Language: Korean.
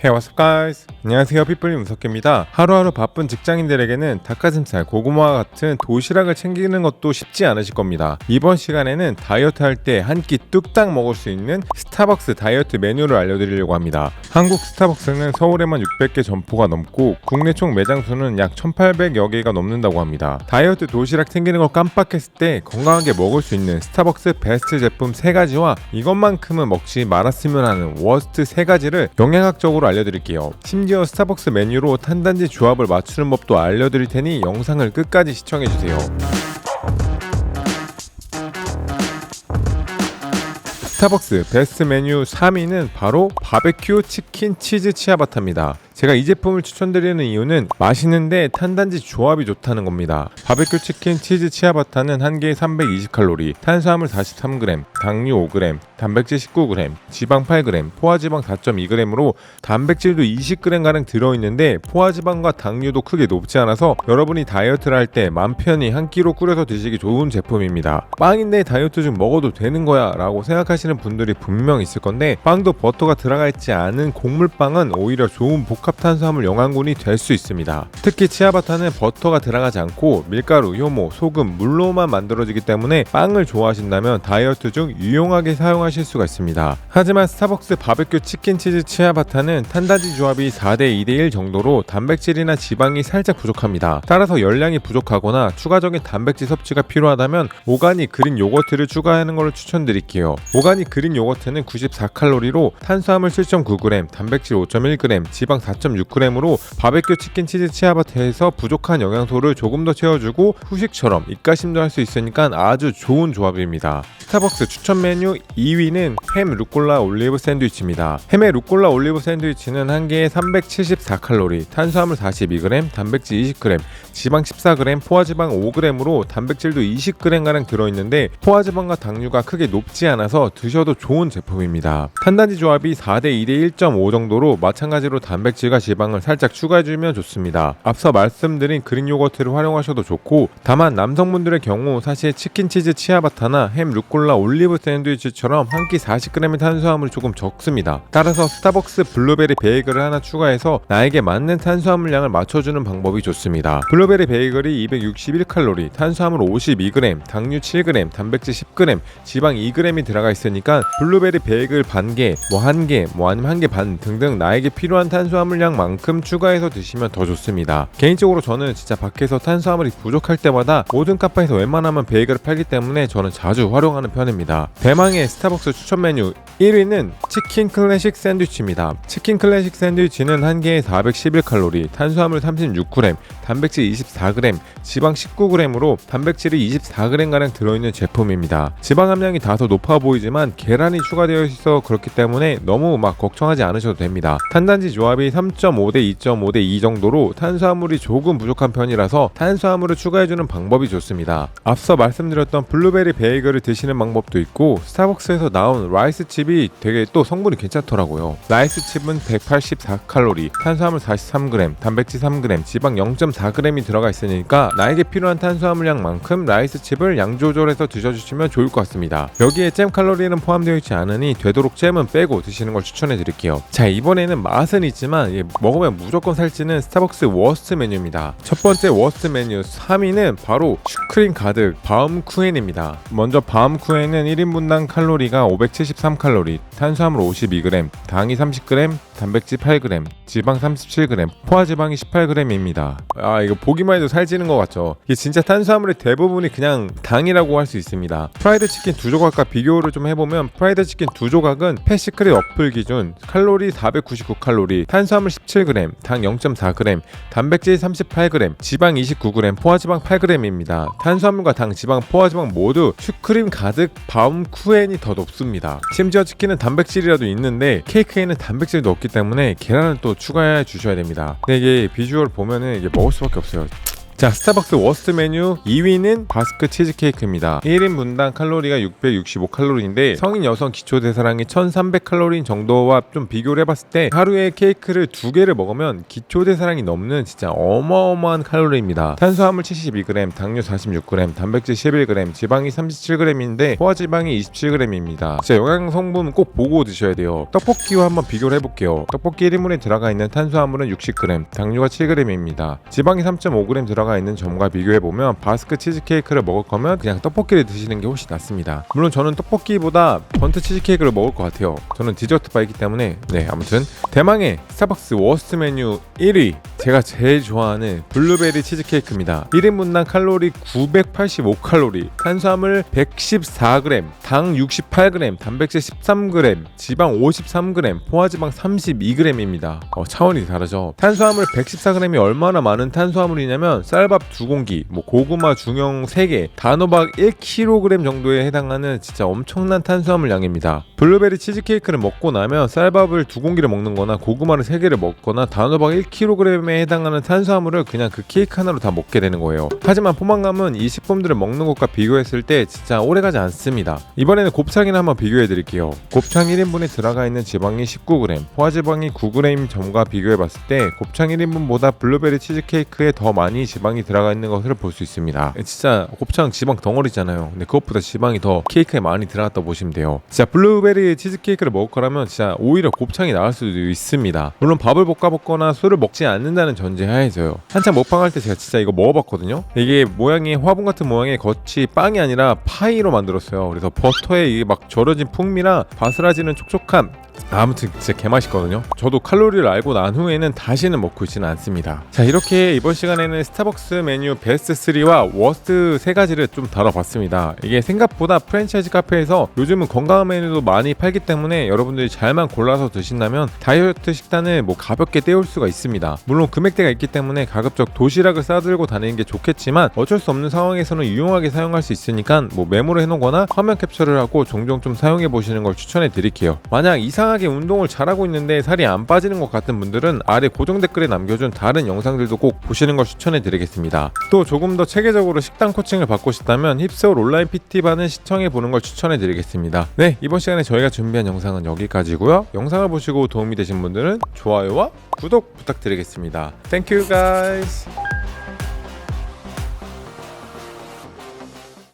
Hey what's up guys 안녕하세요. 피플님 우석기입니다. 하루하루 바쁜 직장인들에게는 닭가슴살, 고구마와 같은 도시락을 챙기는 것도 쉽지 않으실 겁니다. 이번 시간에는 다이어트 할 때 한 끼 뚝딱 먹을 수 있는 스타벅스 다이어트 메뉴를 알려드리려고 합니다. 한국 스타벅스는 서울에만 600개 점포가 넘고 국내 총 매장 수는 약 1800여 개가 넘는다고 합니다. 다이어트 도시락 챙기는 걸 깜빡했을 때 건강하게 먹을 수 있는 스타벅스 베스트 제품 3가지와 이것만큼은 먹지 말았으면 하는 워스트 3가지를 영양학적으로 알려드릴게요. 심지어 스타벅스 메뉴로 탄단지 조합을 맞추는 법도 알려드릴 테니 영상을 끝까지 시청해주세요. 스타벅스 베스트 메뉴 3위는 바로 바베큐 치킨 치즈 치아바타입니다. 제가 이 제품을 추천드리는 이유는 맛있는데 탄단지 조합이 좋다는 겁니다. 바베큐 치킨 치즈 치아바타는 한 개에 320칼로리, 탄수화물 43g, 당류 5g, 단백질 19g, 지방 8g, 포화지방 4.2g으로 단백질도 20g가량 들어있는데 포화지방과 당류도 크게 높지 않아서 여러분이 다이어트를 할 때 맘 편히 한 끼로 꾸려서 드시기 좋은 제품입니다. 빵인데 다이어트 중 먹어도 되는 거야 라고 생각하시는 분들이 분명 있을 건데 빵도 버터가 들어가 있지 않은 곡물빵은 오히려 좋은 복합 탄수화물 영양분이 될 수 있습니다. 특히 치아바타는 버터가 들어가지 않고 밀가루, 효모, 소금, 물로만 만들어지기 때문에 빵을 좋아하신다면 다이어트 중 유용하게 사용하실 수가 있습니다. 하지만 스타벅스 바베큐 치킨 치즈 치아바타는 탄단지 조합이 4대 2대 1 정도로 단백질이나 지방이 살짝 부족합니다. 따라서 열량이 부족하거나 추가적인 단백질 섭취가 필요하다면 오가닉 그린 요거트를 추가하는 것을 추천드릴게요. 오가닉 그린 요거트는 94칼로리로 탄수화물 7.9g, 단백질 5.1g, 지방 4.6g으로 바베큐 치킨 치즈 치아바타에서 부족한 영양소를 조금 더 채워주고 후식처럼 입가심도 할 수 있으니까 아주 좋은 조합입니다. 스타벅스 추천 메뉴 2위는 햄 루꼴라 올리브 샌드위치입니다. 햄의 루꼴라 올리브 샌드위치는 한 개에 374칼로리, 탄수화물 42g, 단백질 20g, 지방 14g, 포화지방 5g으로 단백질도 20g가량 들어있는데 포화지방과 당류가 크게 높지 않아서 드셔도 좋은 제품입니다. 탄단지 조합이 4대 2대 1.5 정도로 마찬가지로 단백질 과 지방을 살짝 추가해주면 좋습니다. 앞서 말씀드린 그린 요거트를 활용하셔도 좋고 다만 남성분들의 경우 사실 치킨 치즈 치아바타나 햄 루꼴라 올리브 샌드위치처럼 한 끼 40g의 탄수화물이 조금 적습니다. 따라서 스타벅스 블루베리 베이글을 하나 추가해서 나에게 맞는 탄수화물량을 맞춰주는 방법이 좋습니다. 블루베리 베이글이 261칼로리, 탄수화물 52g, 당류 7g, 단백질 10g, 지방 2g이 들어가 있으니까 블루베리 베이글 반 개, 뭐 한 개, 뭐 아니면 한 개 반 등등 나에게 필요한 탄수화물량만큼 추가해서 드시면 더 좋습니다. 개인적으로 저는 진짜 밖에서 탄수화물이 부족할 때마다 모든 카페에서 웬만하면 베이글을 팔기 때문에 저는 자주 활용하는 편입니다. 대망의 스타벅스 추천 메뉴 1위는 치킨 클래식 샌드위치입니다. 치킨 클래식 샌드위치는 한 개에 411칼로리, 탄수화물 36g, 단백질 24g, 지방 19g으로 단백질이 24g가량 들어있는 제품입니다. 지방 함량이 다소 높아 보이지만 계란이 추가되어 있어 그렇기 때문에 너무 막 걱정하지 않으셔도 됩니다. 탄단지 조합이 3.5대 2.5대 2 정도로 탄수화물이 조금 부족한 편이라서 탄수화물을 추가해주는 방법이 좋습니다. 앞서 말씀드렸던 블루베리 베이글을 드시는 방법도 있고 스타벅스에서 나온 라이스 칩이 되게 또 성분이 괜찮더라고요. 라이스 칩은 184칼로리, 탄수화물 43g, 단백질 3g, 지방 0.4g이 들어가 있으니까 나에게 필요한 탄수화물량만큼 라이스 칩을 양 조절해서 드셔주시면 좋을 것 같습니다. 여기에 잼 칼로리는 포함되어 있지 않으니 되도록 잼은 빼고 드시는 걸 추천해 드릴게요. 자 이번에는 맛은 있지만 예, 먹으면 무조건 살찌는 스타벅스 워스트 메뉴입니다. 첫 번째 워스트 메뉴 3위는 바로 슈크림 가득 바움쿠엔입니다. 먼저 바움쿠엔은 1인분당 칼로리가 573칼로리, 탄수화물 52g, 당이 30g, 단백질 8g, 지방 37g, 포화지방이 18g입니다. 아 이거 보기만 해도 살찌는 것 같죠? 이게 진짜 탄수화물의 대부분이 그냥 당이라고 할 수 있습니다. 프라이드 치킨 두 조각과 비교를 좀 해보면 프라이드 치킨 두 조각은 패시크릿 어플 기준 칼로리 499칼로리, 탄수화물 17g, 당 0.4g, 단백질 38g, 지방 29g, 포화지방 8g입니다. 탄수화물과 당, 지방, 포화지방 모두 슈크림 가득 바움쿠엔이 더 높습니다. 심지어 치킨은 단백질이라도 있는데 케이크에는 단백질도 없기 때문에 계란을 또 추가해 주셔야 됩니다. 근데 이게 비주얼 보면은 이게 먹을 수밖에 없어요. 자 스타벅스 워스트 메뉴 2위는 바스크 치즈케이크입니다. 1인 분당 칼로리가 665칼로리인데 성인 여성 기초 대사량이 1300칼로리 정도와 좀 비교를 해봤을 때 하루에 케이크를 두 개를 먹으면 기초 대사량이 넘는 진짜 어마어마한 칼로리입니다. 탄수화물 72g, 당류 46g, 단백질 11g, 지방이 37g인데 포화지방이 27g입니다. 진짜 영양 성분 꼭 보고 드셔야 돼요. 떡볶이와 한번 비교를 해볼게요. 떡볶이 1인분에 들어가 있는 탄수화물은 60g, 당류가 7g입니다. 지방이 3.5g 들어가 있는 점과 비교해 보면 바스크 치즈케이크를 먹을 거면 그냥 떡볶이를 드시는 게 훨씬 낫습니다. 물론 저는 떡볶이보다 번트 치즈케이크를 먹을 것 같아요. 저는 디저트 바이기 때문에. 네 아무튼 대망의 스타벅스 워스트 메뉴 1위. 제가 제일 좋아하는 블루베리 치즈케이크입니다. 1인분당 칼로리 985칼로리 탄수화물 114g 당 68g 단백질 13g 지방 53g 포화지방 32g입니다. 어, 차원이 다르죠? 탄수화물 114g이 얼마나 많은 탄수화물이냐면 쌀밥 2공기 뭐 고구마 중형 3개 단호박 1kg 정도에 해당하는 진짜 엄청난 탄수화물 양입니다. 블루베리 치즈케이크를 먹고 나면 쌀밥을 2공기를 먹는 거나 고구마를 3개를 먹거나 단호박 1kg에 해당하는 탄수화물을 그냥 그 케이크 하나로 다 먹게 되는 거예요. 하지만 포만감은 이 식품들을 먹는 것과 비교했을 때 진짜 오래가지 않습니다. 이번에는 곱창이나 한번 비교해 드릴게요. 곱창 1인분에 들어가 있는 지방이 19g 포화지방이 9g 점과 비교해 봤을 때 곱창 1인분보다 블루베리 치즈케이크에 더 많이 지방 이 들어가 있는 것을 볼 수 있습니다. 진짜 곱창 지방 덩어리잖아요. 근데 그것보다 지방이 더 케이크에 많이 들어갔다 보시면 돼요. 진짜 블루베리 치즈케이크를 먹을 거라면 진짜 오히려 곱창이 나을 수도 있습니다. 물론 밥을 볶아 먹거나 술을 먹지 않는다는 전제 하에서요. 한참 먹방할 때 제가 진짜 이거 먹어봤거든요. 이게 모양이 화분 같은 모양의 겉이 빵이 아니라 파이로 만들었어요. 그래서 버터에 이게 막 절여진 풍미랑 바스라지는 촉촉함 아무튼 진짜 개맛있거든요. 저도 칼로리를 알고 난 후에는 다시는 먹고 있지는 않습니다. 자 이렇게 이번 시간에는 스타벅스 메뉴 베스트 3와 워스트 세 가지를 좀 다뤄봤습니다. 이게 생각보다 프랜차이즈 카페에서 요즘은 건강한 메뉴도 많이 팔기 때문에 여러분들이 잘만 골라서 드신다면 다이어트 식단을 뭐 가볍게 때울 수가 있습니다. 물론 금액대가 있기 때문에 가급적 도시락을 싸들고 다니는 게 좋겠지만 어쩔 수 없는 상황에서는 유용하게 사용할 수 있으니까 뭐 메모를 해놓거나 화면 캡처를 하고 종종 좀 사용해 보시는 걸 추천해 드릴게요. 만약 이상하게 운동을 잘하고 있는데 살이 안 빠지는 것 같은 분들은 아래 고정 댓글에 남겨준 다른 영상들도 꼭 보시는 걸 추천해 드리겠습니다. 또 조금 더 체계적으로 식단 코칭을 받고 싶다면 힙스홀 온라인 PT반을 시청해 보는 걸 추천해 드리겠습니다. 네 이번 시간에 저희가 준비한 영상은 여기까지고요. 영상을 보시고 도움이 되신 분들은 좋아요와 구독 부탁드리겠습니다. Thank you guys